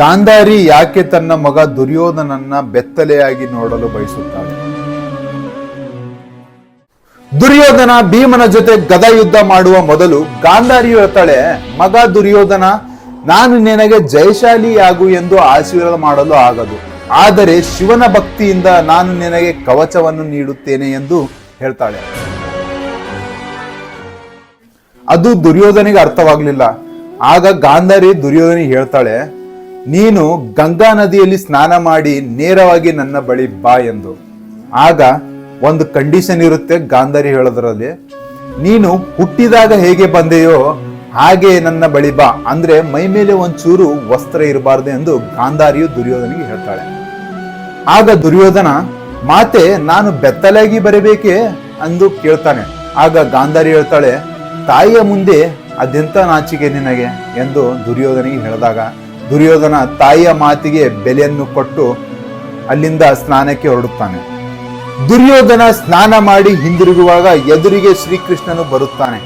ಗಾಂಧಾರಿ ಯಾಕೆ ತನ್ನ ಮಗ ದುರ್ಯೋಧನನ್ನ ಬೆತ್ತಲೆಯಾಗಿ ನೋಡಲು ಬಯಸುತ್ತಾಳೆ? ದುರ್ಯೋಧನ ಭೀಮನ ಜೊತೆ ಗದ ಯುದ್ಧ ಮಾಡುವ ಮೊದಲು ಗಾಂಧಾರಿ ಹೇಳ್ತಾಳೆ, ಮಗ ದುರ್ಯೋಧನ, ನಾನು ನಿನಗೆ ಜಯಶಾಲಿಯಾಗು ಎಂದು ಆಶೀರ್ವಾದ ಮಾಡಲು ಆಗದು. ಆದರೆ ಶಿವನ ಭಕ್ತಿಯಿಂದ ನಾನು ನಿನಗೆ ಕವಚವನ್ನು ನೀಡುತ್ತೇನೆ ಎಂದು ಹೇಳ್ತಾಳೆ. ಅದು ದುರ್ಯೋಧನಿಗೆ ಅರ್ಥವಾಗಲಿಲ್ಲ. ಆಗ ಗಾಂಧಾರಿ ದುರ್ಯೋಧನಿಗೆ ಹೇಳ್ತಾಳೆ ನೀನು ಗಂಗಾ ನದಿಯಲ್ಲಿ ಸ್ನಾನ ಮಾಡಿ ನೇರವಾಗಿ ನನ್ನ ಬಳಿ ಬಾ ಎಂದು. ಆಗ ಒಂದು ಕಂಡೀಷನ್ ಇರುತ್ತೆ ಗಾಂಧಾರಿ ಹೇಳೋದ್ರಲ್ಲಿ. ನೀನು ಹುಟ್ಟಿದಾಗ ಹೇಗೆ ಬಂದೆಯೋ ಹಾಗೆ ನನ್ನ ಬಳಿ ಬಾ. ಅಂದ್ರೆ ಮೈ ಮೇಲೆ ಒಂಚೂರು ವಸ್ತ್ರ ಇರಬಾರ್ದು ಎಂದು ಗಾಂಧಾರಿಯು ದುರ್ಯೋಧನಿಗೆ ಹೇಳ್ತಾಳೆ. ಆಗ ದುರ್ಯೋಧನ, ಮಾತೆ, ನಾನು ಬೆತ್ತಲಾಗಿ ಬರಬೇಕೆ? ಅಂದು ಕೇಳ್ತಾನೆ. ಆಗ ಗಾಂಧಾರಿ ಹೇಳ್ತಾಳೆ, ತಾಯಿಯ ಮುಂದೆ ಅದೆಂತ ನಾಚಿಕೆ ನಿನಗೆ, ಎಂದು ದುರ್ಯೋಧನಿಗೆ ಹೇಳಿದಾಗ ದುರ್ಯೋಧನ ತಾಯಿಯ ಮಾತಿಗೆ ಬೆಲೆಯನ್ನು ಕೊಟ್ಟು ಅಲ್ಲಿಂದ ಸ್ನಾನಕ್ಕೆ ಹೊರಡುತ್ತಾನೆ. ದುರ್ಯೋಧನ ಸ್ನಾನ ಮಾಡಿ ಹಿಂದಿರುಗುವಾಗ ಎದುರಿಗೆ ಶ್ರೀಕೃಷ್ಣನು ಬರುತ್ತಾನೆ.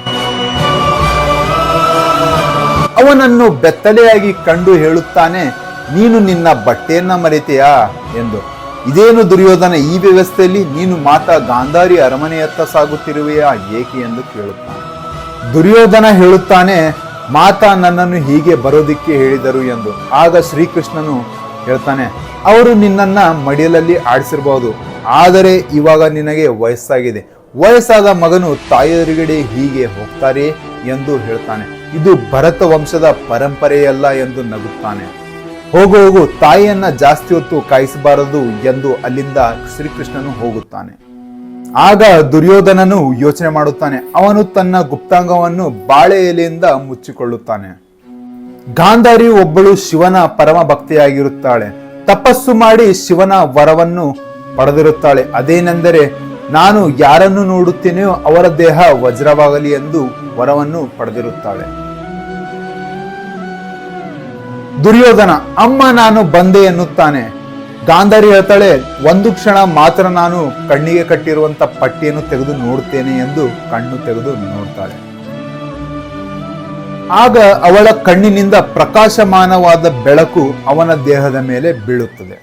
ಅವನನ್ನು ಬೆತ್ತಲೆಯಾಗಿ ಕಂಡು ಹೇಳುತ್ತಾನೆ, ನೀನು ನಿನ್ನ ಬಟ್ಟೆಯನ್ನ ಮರೆತೆಯಾ? ಎಂದು. ಇದೇನು ದುರ್ಯೋಧನ, ಈ ವ್ಯವಸ್ಥೆಯಲ್ಲಿ ನೀನು ಮಾತಾ ಗಾಂಧಾರಿ ಅರಮನೆಯತ್ತ ಸಾಗುತ್ತಿರುವೆಯಾ ಏಕೆ ಎಂದು ಕೇಳುತ್ತಾನೆ. ದುರ್ಯೋಧನ ಹೇಳುತ್ತಾನೆ ಮಾತಾ ನನ್ನನ್ನು ಹೀಗೆ ಬರೋದಿಕ್ಕೆ ಹೇಳಿದರು ಎಂದು. ಆಗ ಶ್ರೀಕೃಷ್ಣನು ಹೇಳ್ತಾನೆ, ಅವರು ನಿನ್ನನ್ನು ಮಡಿಲಲ್ಲಿ ಆಡಿಸಿರಬಹುದು ಆದರೆ ಇವಾಗ ನಿನಗೆ ವಯಸ್ಸಾಗಿದೆ. ವಯಸ್ಸಾದ ಮಗನು ತಾಯಿಯರಿಗಡೆ ಹೀಗೆ ಹೋಗ್ತಾರೆ ಎಂದು ಹೇಳ್ತಾನೆ. ಇದು ಭರತ ವಂಶದ ಪರಂಪರೆಯಲ್ಲ ಎಂದು ನಗುತ್ತಾನೆ. ಹೋಗು ಹೋಗು, ತಾಯಿಯನ್ನ ಜಾಸ್ತಿ ಹೊತ್ತು ಕಾಯಿಸಬಾರದು ಎಂದು ಅಲ್ಲಿಂದ ಶ್ರೀಕೃಷ್ಣನು ಹೋಗುತ್ತಾನೆ. ಆಗ ದುರ್ಯೋಧನನು ಯೋಚನೆ ಮಾಡುತ್ತಾನೆ. ಅವನು ತನ್ನ ಗುಪ್ತಾಂಗವನ್ನು ಬಾಳೆ ಎಲೆಯಿಂದ ಮುಚ್ಚಿಕೊಳ್ಳುತ್ತಾನೆ. ಗಾಂಧಾರಿ ಒಬ್ಬಳು ಶಿವನ ಪರಮ ಭಕ್ತಿಯಾಗಿರುತ್ತಾಳೆ ತಪಸ್ಸು ಮಾಡಿ ಶಿವನ ವರವನ್ನು ಪಡೆದಿರುತ್ತಾಳೆ. ಅದೇನೆಂದರೆ, ನಾನು ಯಾರನ್ನು ನೋಡುತ್ತೇನೆಯೋ ಅವರ ದೇಹ ವಜ್ರವಾಗಲಿ ಎಂದು ವರವನ್ನು ಪಡೆದಿರುತ್ತಾಳೆ. ದುರ್ಯೋಧನ, ಅಮ್ಮ, ನಾನು ಬಂದೆ ಎನ್ನುತ್ತಾನೆ. ಗಾಂಧಾರಿ ಹೇಳ್ತಾಳೆ, ಒಂದು ಕ್ಷಣ ಮಾತ್ರ ನಾನು ಕಣ್ಣಿಗೆ ಕಟ್ಟಿರುವಂತ ಪಟ್ಟಿಯನ್ನು ತೆಗೆದು ನೋಡ್ತೇನೆ ಎಂದು ಕಣ್ಣು ತೆಗೆದು ನೋಡ್ತಾಳೆ. ಆಗ ಅವಳ ಕಣ್ಣಿನಿಂದ ಪ್ರಕಾಶಮಾನವಾದ ಬೆಳಕು ಅವನ ದೇಹದ ಮೇಲೆ ಬೀಳುತ್ತದೆ.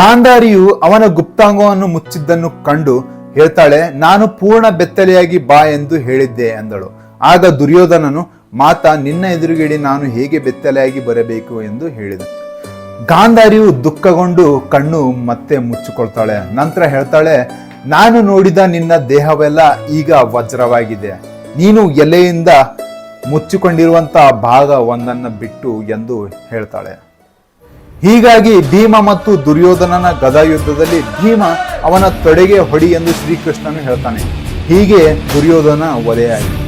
ಗಾಂಧಾರಿಯು ಅವನ ಗುಪ್ತಾಂಗವನ್ನು ಮುಚ್ಚಿದ್ದನ್ನು ಕಂಡು ಹೇಳ್ತಾಳೆ, ನಾನು ಪೂರ್ಣ ಬೆತ್ತಲೆಯಾಗಿ ಬಾ ಎಂದು ಹೇಳಿದ್ದೆ ಎಂದಳು ಆಗ ದುರ್ಯೋಧನನು ಮಾತಾ ನಿನ್ನ ಎದುರುಗಡೆ ನಾನು ಹೇಗೆ ಬೆತ್ತಲೆಯಾಗಿ ಬರಬೇಕು ಎಂದು ಹೇಳಿದ. ಗಾಂಧಾರಿಯು ದುಃಖಗೊಂಡು ಕಣ್ಣು ಮತ್ತೆ ಮುಚ್ಚಿಕೊಳ್ತಾಳೆ. ನಂತರ ಹೇಳ್ತಾಳೆ, ನಾನು ನೋಡಿದ ನಿನ್ನ ದೇಹವೆಲ್ಲ ಈಗ ವಜ್ರವಾಗಿದೆ. ನೀನು ಎಲೆಯಿಂದ ಮುಚ್ಚಿಕೊಂಡಿರುವಂತ ಭಾಗ ಒಂದನ್ನು ಬಿಟ್ಟು ಎಂದು ಹೇಳ್ತಾಳೆ. ಹೀಗಾಗಿ ಭೀಮ ಮತ್ತು ದುರ್ಯೋಧನನ ಗದಾ ಯುದ್ಧದಲ್ಲಿ ಭೀಮ ಅವನ ತೊಡೆಗೆ ಹೊಡಿ ಎಂದು ಶ್ರೀಕೃಷ್ಣನು ಹೇಳ್ತಾನೆ. ಹೀಗೆ ದುರ್ಯೋಧನ ವಧೆಯಾಯಿತು